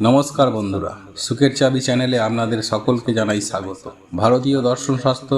নমস্কার বন্ধুরা, সুখের চাবি চ্যানেলে আপনাদের সকলকে জানাই স্বাগত। ভারতীয় দর্শন শাস্ত্র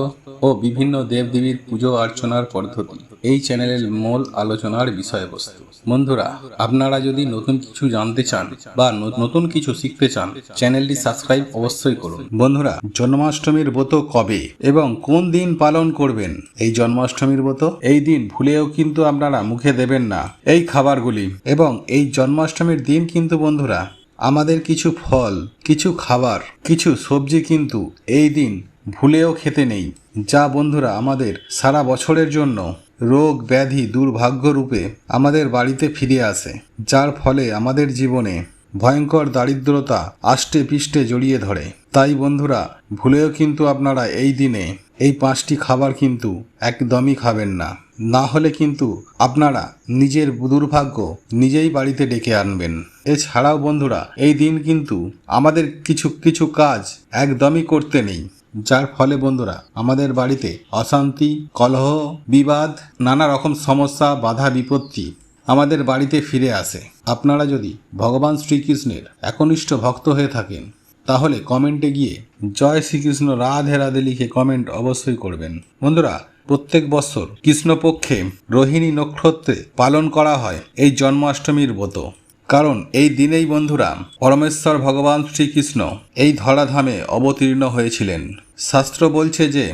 ও বিভিন্ন দেবদেবীর পুজো অর্চনার পদ্ধতি, এই চ্যানেলের মূল আলোচনার বিষয়বস্তু। বন্ধুরা, আপনারা যদি নতুন কিছু জানতে চান বা নতুন কিছু শিখতে চান, চ্যানেলটি সাবস্ক্রাইব অবশ্যই করুন। বন্ধুরা, জন্মাষ্টমীর ব্রত কবে এবং কোন দিন পালন করবেন? এই জন্মাষ্টমীর ব্রত এই দিন ভুলেও কিন্তু আপনারা মুখে দেবেন না। এই খাবারগুলি এবং এই জন্মাষ্টমীর দিন কিন্তু বন্ধুরা আমাদের কিছু ফল, কিছু খাবার, কিছু সবজি কিন্তু এই দিন ভুলেও খেতে নেই। যা বন্ধুরা আমাদের সারা বছরের জন্য রোগ ব্যাধি দুর্ভাগ্য রূপে আমাদের বাড়িতে ফিরে আসে, যার ফলে আমাদের জীবনে ভয়ঙ্কর দারিদ্রতা আষ্টে পিষ্টে জড়িয়ে ধরে। তাই বন্ধুরা, ভুলেও কিন্তু আপনারা এই দিনে এই পাঁচটি খাবার কিন্তু একদমই খাবেন না। না হলে কিন্তু আপনারা নিজের দুর্ভাগ্য নিজেই বাড়িতে ডেকে আনবেন। এছাড়াও বন্ধুরা, এই দিন কিন্তু আমাদের কিছু কিছু কাজ একদমই করতে নেই। যার ফলে বন্ধুরা, আমাদের বাড়িতে অশান্তি, কলহ, বিবাদ, নানা রকম সমস্যা, বাধা, বিপত্তি আমাদের বাড়িতে ফিরে আসে। আপনারা যদি ভগবান শ্রীকৃষ্ণের একনিষ্ঠ ভক্ত হয়ে থাকেন, তাহলে কমেন্টে গিয়ে জয় শ্রীকৃষ্ণ রাধে রাধে লিখে কমেন্ট অবশ্যই করবেন। বন্ধুরা প্রত্যেক বছর কৃষ্ণপক্ষে রোহিণী নক্ষত্রে পালন করা হয় এই জন্মাষ্টমীর ব্রত। কারণ এই দিনেই বন্ধুরা পরমেশ্বর ভগবান শ্রীকৃষ্ণ এই ধরাধামে অবতীর্ণ হয়েছিলেন। শাস্ত্র বলছে যে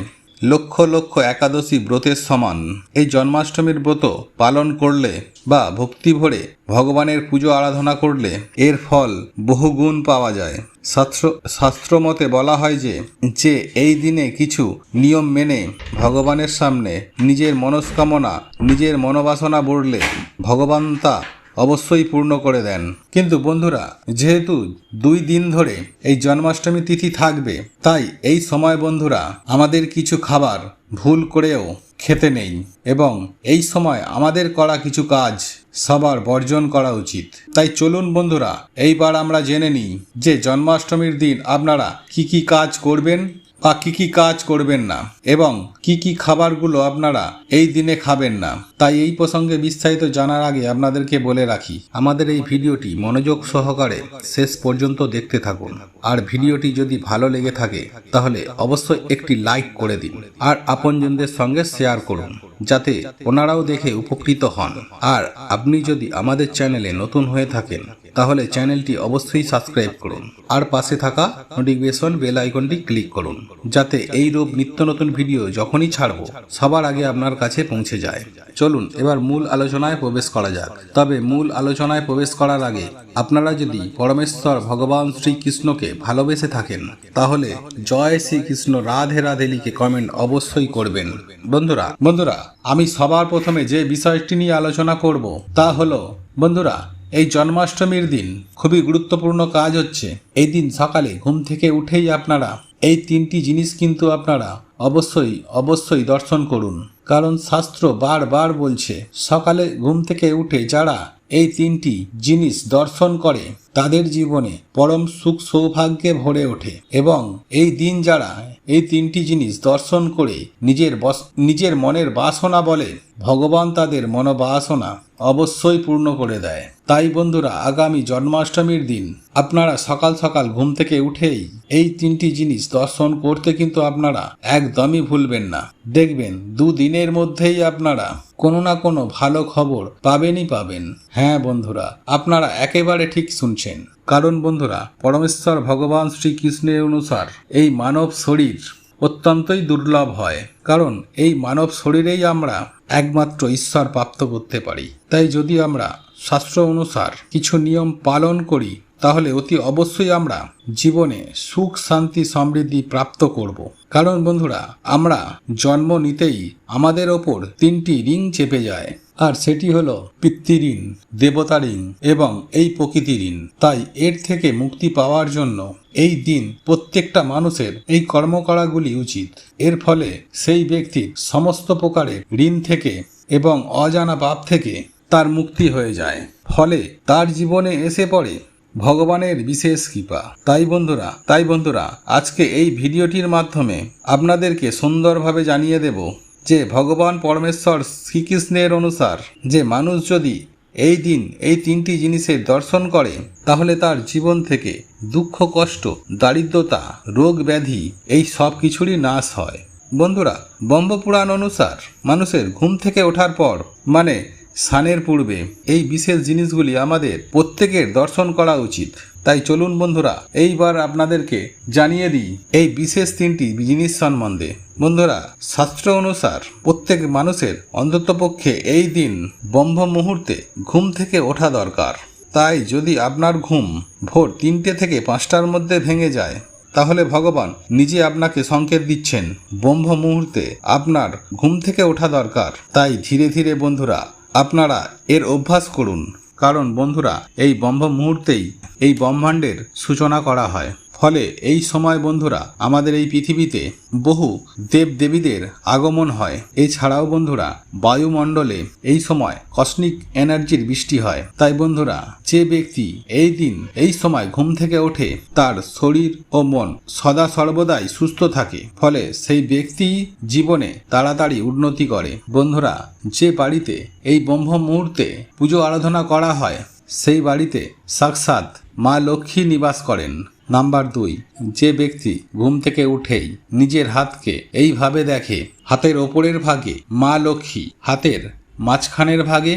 লক্ষ লক্ষ একাদশী ব্রতের সমান। এই জন্মাষ্টমীর ব্রত পালন করলে বা ভক্তি ভরে ভগবানের পুজো আরাধনা করলে এর ফল বহুগুণ পাওয়া যায়। শাস্ত্র শাস্ত্রমতে বলা হয় যে যে এই দিনে কিছু নিয়ম মেনে ভগবানের সামনে নিজের মনস্কামনা, নিজের মনোবাসনা বললে ভগবান তা অবশ্যই পূর্ণ করে দেন। কিন্তু বন্ধুরা, যেহেতু দুই দিন ধরে এই জন্মাষ্টমী তিথি থাকবে, তাই এই সময় বন্ধুরা, আমাদের কিছু খাবার ভুল করেও খেতে নেই এবং এই সময় আমাদের করা কিছু কাজ সবার বর্জন করা উচিত। তাই চলুন বন্ধুরা, এইবার আমরা জেনে নিই যে জন্মাষ্টমীর দিন আপনারা কি কি কাজ করবেন বা কি কি কাজ করবেন না এবং কি কি খাবারগুলো আপনারা এই দিনে খাবেন না? তাই এই প্রসঙ্গে বিস্তারিত জানার আগে আপনাদেরকে বলে রাখি, আমাদের এই ভিডিওটি মনোযোগ সহকারে শেষ পর্যন্ত দেখতে থাকুন। আর ভিডিওটি যদি ভালো লেগে থাকে, তাহলে অবশ্যই একটি লাইক করে দিন আর আপনজনদের সঙ্গে শেয়ার করুন, যাতে ওনারাও দেখে উপকৃত হন। আর আপনি যদি আমাদের চ্যানেলে নতুন হয়ে থাকেন তাহলে চ্যানেলটি অবশ্যই সাবস্ক্রাইব করুন। আর পাশে থাকা নোটিফিকেশন বেল আইকনটি ক্লিক করুন, যাতে এই রূপ নিত্য নতুন ভিডিও যখনই ছাড়ব, সবার আগে আপনার কাছে পৌঁছে যায়। চলুন, এবার মূল আলোচনায় প্রবেশ করা যাক। তবে মূল আলোচনায় প্রবেশ করার আগে আপনারা যদি পরমেশ্বর ভগবান শ্রীকৃষ্ণকে ভালোবেসে থাকেন, তাহলে জয় শ্রীকৃষ্ণ রাধে রাধে লিখে কমেন্ট অবশ্যই করবেন। বন্ধুরা বন্ধুরা, আমি সবার প্রথমে যে বিষয়টি নিয়ে আলোচনা করব, তা হলো, বন্ধুরা এই জন্মাষ্টমীর দিন খুবই গুরুত্বপূর্ণ কাজ হচ্ছে। এই দিন সকালে ঘুম থেকে উঠেই আপনারা এই তিনটি জিনিস কিন্তু আপনারা অবশ্যই অবশ্যই দর্শন করুন। কারণ শাস্ত্র বারবার বলছে, সকালে ঘুম থেকে উঠে যারা এই তিনটি জিনিস দর্শন করে তাদের জীবনে পরম সুখ সৌভাগ্যে ভরে ওঠে এবং এই দিন যারা এই তিনটি জিনিস দর্শন করে নিজের বস, নিজের মনের বাসনা বলে, ভগবান তাদের মনোবাসনা অবশ্যই পূর্ণ করে দেয়। তাই বন্ধুরা, আগামী জন্মাষ্টমীর দিন আপনারা সকাল সকাল ঘুম থেকে উঠেই এই তিনটি জিনিস দর্শন করতে কিন্তু আপনারা একদমই ভুলবেন না। দেখবেন, দুদিনের মধ্যেই আপনারা কোনো না কোনো ভালো খবর পাবেনই পাবেন। হ্যাঁ বন্ধুরা, আপনারা একেবারে ঠিক শুনছেন। কারণ বন্ধুরা, পরমেশ্বর ভগবান শ্রীকৃষ্ণের অনুসার এই মানব শরীর অত্যন্তই দুর্লভ হয়। কারণ এই মানব শরীরেই আমরা একমাত্র ঈশ্বর প্রাপ্ত করতে পারি। তাই যদি আমরা শাস্ত্র অনুসার কিছু নিয়ম পালন করি তাহলে অতি অবশ্যই আমরা জীবনে সুখ, শান্তি, সমৃদ্ধি প্রাপ্ত করব। কারণ বন্ধুরা, আমরা জন্ম নিতেই আমাদের ওপর তিনটি রিং চেপে যায়। আর সেটি হলো পিতৃঋণ দেবতা ঋণ এবং এই প্রকৃতি ঋণ। তাই এর থেকে মুক্তি পাওয়ার জন্য এই দিন প্রত্যেকটা মানুষের এই কর্ম করাগুলি উচিত। এর ফলে সেই ব্যক্তির সমস্ত প্রকারের ঋণ থেকে এবং অজানা পাপ থেকে তার মুক্তি হয়ে যায়। ফলে তার জীবনে এসে পড়ে ভগবানের বিশেষ কৃপা। তাই বন্ধুরা তাই বন্ধুরা, আজকে এই ভিডিওটির মাধ্যমে আপনাদেরকে সুন্দরভাবে জানিয়ে দেব যে ভগবান পরমেশ্বর শ্রীকৃষ্ণের অনুসার যে মানুষ যদি এই দিন এই তিনটি জিনিসের দর্শন করে, তাহলে তার জীবন থেকে দুঃখ, কষ্ট, দারিদ্রতা, রোগ ব্যাধি এই সব কিছুরই নাশ হয়। বন্ধুরা, ব্রহ্মপুরাণ অনুসার মানুষের ঘুম থেকে ওঠার পর মানে স্নানের পূর্বে এই বিশেষ জিনিসগুলি আমাদের প্রত্যেকের দর্শন করা উচিত। তাই চলুন বন্ধুরা, এইবার আপনাদেরকে জানিয়ে দিই এই বিশেষ তিনটি জিনিস সম্বন্ধে। বন্ধুরা, শাস্ত্র অনুসার প্রত্যেক মানুষের অন্ততপক্ষে এই দিন ব্রহ্ম মুহূর্তে ঘুম থেকে ওঠা দরকার। তাই যদি আপনার ঘুম ভোর তিনটে থেকে পাঁচটার মধ্যে ভেঙে যায়, তাহলে ভগবান নিজে আপনাকে সংকেত দিচ্ছেন, ব্রহ্ম মুহূর্তে আপনার ঘুম থেকে ওঠা দরকার। তাই ধীরে ধীরে বন্ধুরা আপনারা এর অভ্যাস করুন। কারণ বন্ধুরা এই ব্রহ্ম মুহূর্তেই এই ব্রহ্মাণ্ডের সূচনা করা হয়। ফলে এই সময় বন্ধুরা, আমাদের এই পৃথিবীতে বহু দেব দেবীদের আগমন হয়। এছাড়াও বন্ধুরা, বায়ুমণ্ডলে এই সময় কসমিক এনার্জির বৃষ্টি হয়। তাই বন্ধুরা, যে ব্যক্তি এই দিন, এই সময় ঘুম থেকে ওঠে, তার শরীর ও মন সদা সর্বদাই সুস্থ থাকে। ফলে সেই ব্যক্তি জীবনে তাড়াতাড়ি উন্নতি করে। বন্ধুরা, যে বাড়িতে এই ব্রহ্ম মুহূর্তে পুজো আরাধনা করা হয়, সেই বাড়িতে সাক্ষাৎ মা লক্ষ্মী নিবাস করেন। নাম্বার দুই, যে ব্যক্তি ঘুম থেকে উঠেই নিজের হাতকে এইভাবে দেখে, হাতের ওপরের ভাগে, মা লক্ষ্মী, হাতের মাঝখানের ভাগে,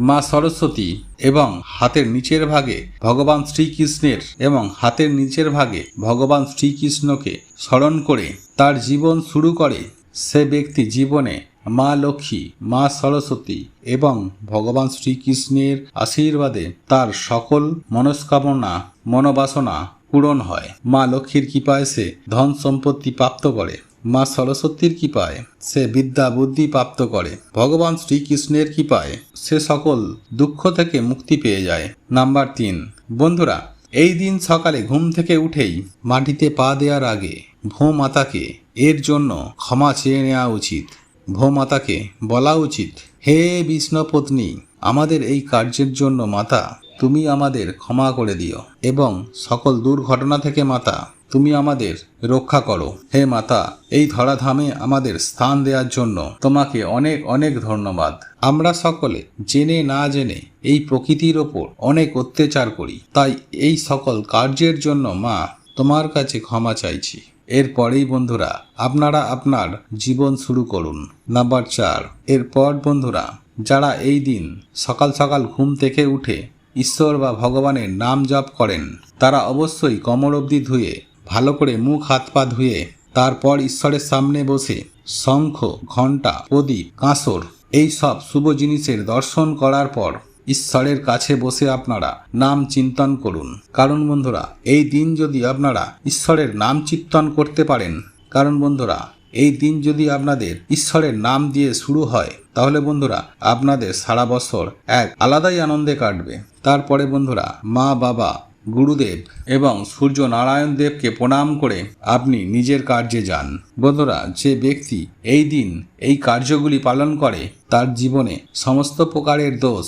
মা সরস্বতী এবং হাতের নিচের ভাগে ভগবান শ্রীকৃষ্ণের এবং হাতের নিচের ভাগে ভগবান শ্রীকৃষ্ণকে স্মরণ করে তার জীবন শুরু করে, সে ব্যক্তি জীবনে মা লক্ষ্মী, মা সরস্বতী এবং ভগবান শ্রীকৃষ্ণের আশীর্বাদে তার সকল মনস্কামনা, মনোবাসনা পূরণ হয়। মা লক্ষ্মীর কৃপায় সে ধন সম্পত্তি প্রাপ্ত করে। মা সরস্বতীর কৃপায় সে বিদ্যা বুদ্ধি প্রাপ্ত করে। ভগবান শ্রীকৃষ্ণের কৃপায় সে সকল দুঃখ থেকে মুক্তি পেয়ে যায়। নাম্বার তিন, বন্ধুরা, এই দিন সকালে ঘুম থেকে উঠেই মাটিতে পা দেওয়ার আগে ভূমাতাকে এর জন্য ক্ষমা চেয়ে নেওয়া উচিত। ভূমাতাকে বলা উচিত, হে বিষ্ণুপত্নী, আমাদের এই কার্যের জন্য মাতা তুমি আমাদের ক্ষমা করে দিও এবং সকল দুর্ঘটনা থেকে মাতা, তুমি আমাদের রক্ষা করো। হে মাতা, এই ধরাধামে আমাদের স্থান দেওয়ার জন্য তোমাকে অনেক অনেক ধন্যবাদ। আমরা সকলে জেনে না জেনে এই প্রকৃতির ওপর অনেক অত্যাচার করি। তাই এই সকল কার্যের জন্য মা, তোমার কাছে ক্ষমা চাইছি। এরপরেই বন্ধুরা, আপনারা আপনার জীবন শুরু করুন। নাম্বার চার, এরপর বন্ধুরা, যারা এই দিন সকাল সকাল ঘুম থেকে উঠে ঈশ্বর বা ভগবানের নাম জপ করেন। তারা অবশ্যই কমর অবধি ধুয়ে, ভালো করে মুখ, হাত, পা ধুয়ে, তারপর ঈশ্বরের সামনে বসে শঙ্খ, ঘণ্টা, প্রদীপ, কাঁসর, এই সব শুভ জিনিসের দর্শন করার পর ঈশ্বরের কাছে বসে আপনারা নাম চিন্তন করুন। কারণ বন্ধুরা, এই দিন যদি আপনারা ঈশ্বরের নাম চিন্তন করতে পারেন, কারণ বন্ধুরা এই দিন যদি আপনাদের ঈশ্বরের নাম দিয়ে শুরু হয়, তাহলে বন্ধুরা, আপনাদের সারা বছর এক আলাদাই আনন্দে কাটবে। তারপরে বন্ধুরা, মা, বাবা, গুরুদেব এবং সূর্য নারায়ণ দেবকে প্রণাম করে আপনি নিজের কার্যে যান। বন্ধুরা, যে ব্যক্তি এই দিন এই কার্যগুলি পালন করে, তার জীবনে সমস্ত প্রকারের দোষ,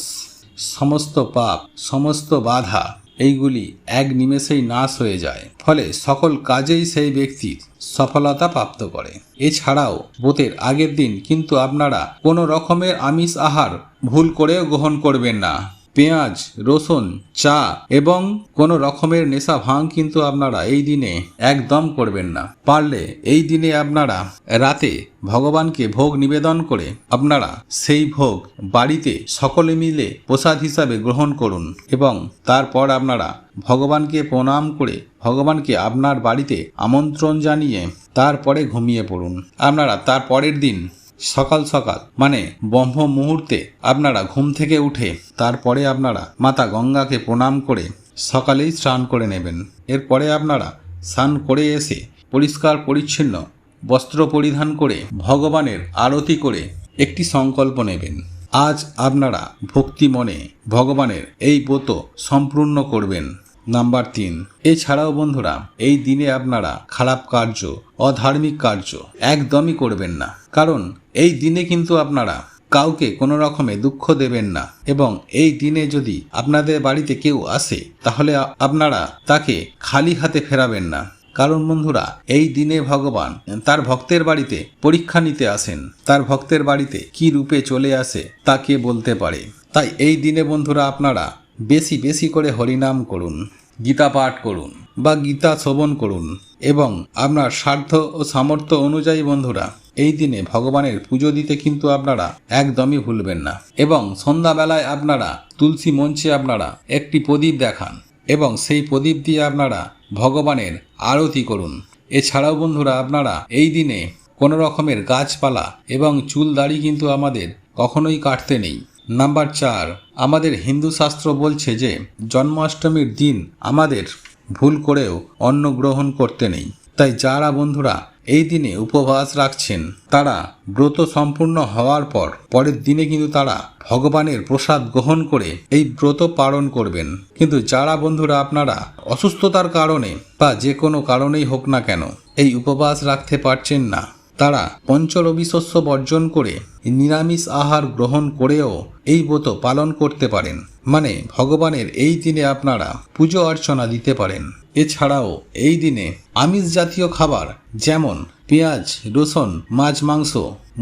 সমস্ত পাপ, সমস্ত বাধা এইগুলি এক নিমেষেই নাশ হয়ে যায়, ফলে সকল কাজেই সেই ব্যক্তির সফলতা প্রাপ্ত করে। এছাড়াও বোতের আগের দিন কিন্তু আপনারা কোনো রকমের আমিষ আহার ভুল করেও গ্রহণ করবেন না। পেঁয়াজ, রসুন, চা এবং কোনো রকমের নেশা ভাঙ কিন্তু আপনারা এই দিনে একদম করবেন না। পারলে এই দিনে আপনারা রাতে ভগবানকে ভোগ নিবেদন করে আপনারা সেই ভোগ বাড়িতে সকলে মিলে প্রসাদ হিসাবে গ্রহণ করুন এবং তারপর আপনারা ভগবানকে প্রণাম করে ভগবানকে আপনার বাড়িতে আমন্ত্রণ জানিয়ে তারপরে ঘুমিয়ে পড়ুন। আপনারা তার পরের দিন সকাল সকাল। মানে ব্রহ্ম মুহূর্তে আপনারা ঘুম থেকে উঠে তারপরে আপনারা মাতা গঙ্গাকে প্রণাম করে সকালেই স্নান করে নেবেন। এরপরে আপনারা স্নান করে এসে পরিষ্কার পরিচ্ছন্ন বস্ত্র পরিধান করে ভগবানের আরতি করে একটি সংকল্প নেবেন। আজ আপনারা ভক্তি মনে ভগবানের এই ব্রত সম্পূর্ণ করবেন। নাম্বার তিন। এছাড়াও বন্ধুরা, এই দিনে আপনারা খারাপ কার্য, অধার্মিক কার্য একদমই করবেন না। কারণ এই দিনে কিন্তু আপনারা কাউকে কোনো রকমে দুঃখ দেবেন না এবং এই দিনে যদি আপনাদের বাড়িতে কেউ আসে, তাহলে আপনারা তাকে খালি হাতে ফেরাবেন না। কারণ বন্ধুরা, এই দিনে ভগবান তার ভক্তের বাড়িতে পরীক্ষা নিতে আসেন। তার ভক্তের বাড়িতে কি রূপে চলে আসে তা কে বলতে পারে। তাই এই দিনে বন্ধুরা, আপনারা বেশি বেশি করে হরিনাম করুন। গীতা পাঠ করুন বা গীতা শ্রবণ করুন এবং আপনার স্বার্থ ও সামর্থ্য অনুযায়ী বন্ধুরা, এই দিনে ভগবানের পুজো দিতে কিন্তু আপনারা একদমই ভুলবেন না এবং সন্ধ্যাবেলায় আপনারা তুলসী মঞ্চে আপনারা একটি প্রদীপ দেখান এবং সেই প্রদীপ দিয়ে আপনারা ভগবানের আরতি করুন। এছাড়াও বন্ধুরা, আপনারা এই দিনে কোনো রকমের গাছপালা এবং চুল দাড়ি কিন্তু আমাদের কখনোই কাটতে নেই। নাম্বার চার, আমাদের হিন্দু শাস্ত্র বলছে যে, জন্মাষ্টমীর দিন আমাদের ভুল করেও অন্ন গ্রহণ করতে নেই। তাই যারা বন্ধুরা এই দিনে উপবাস রাখছেন, তারা ব্রত সম্পূর্ণ হওয়ার পর, পরের দিনে কিন্তু তারা ভগবানের প্রসাদ গ্রহণ করে এই ব্রত পালন করবেন। কিন্তু যারা বন্ধুরা আপনারা অসুস্থতার কারণে বা যে কোনো কারণেই হোক না কেন, এই উপবাস রাখতে পারছেন না। তারা পঞ্চরবি শস্য বর্জন করে নিরামিষ আহার গ্রহণ করেও এই ব্রত পালন করতে পারেন। মানে ভগবানের এই দিনে আপনারা পুজো অর্চনা দিতে পারেন। এছাড়াও এই দিনে আমিষ জাতীয় খাবার যেমন পেঁয়াজ, রসুন, মাছ, মাংস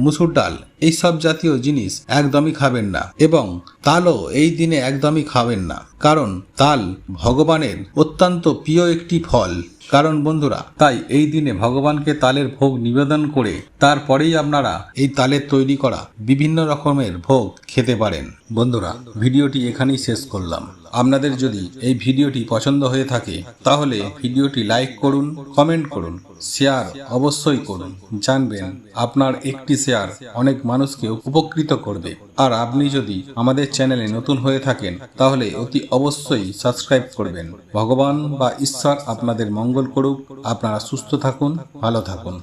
মুসুর ডাল, এই সব জাতীয় জিনিস একদমই খাবেন না এবং তালও এই দিনে একদমই খাবেন না। কারণ তাল ভগবানের অত্যন্ত প্রিয় একটি ফল। কারণ বন্ধুরা, তাই এই দিনে ভগবানকে তালের ভোগ নিবেদন করে তারপরেই আপনারা এই তালের তৈরি করা বিভিন্ন রকমের ভোগ খেতে পারেন। বন্ধুরা, ভিডিওটি এখানেই শেষ করলাম। আপনাদের যদি এই ভিডিওটি পছন্দ হয়ে থাকে, তাহলে ভিডিওটি লাইক করুন, কমেন্ট করুন, শেয়ার অবশ্যই করুন। জানবেন আপনার একটি শেয়ার অনেক মানুষকে উপকৃত করবে। আর আপনি যদি আমাদের চ্যানেলে নতুন হয়ে থাকেন, তাহলে অতি অবশ্যই সাবস্ক্রাইব করবেন। ভগবান বা ঈশ্বর আপনাদের মঙ্গল করুক। আপনারা সুস্থ থাকুন, ভালো থাকুন।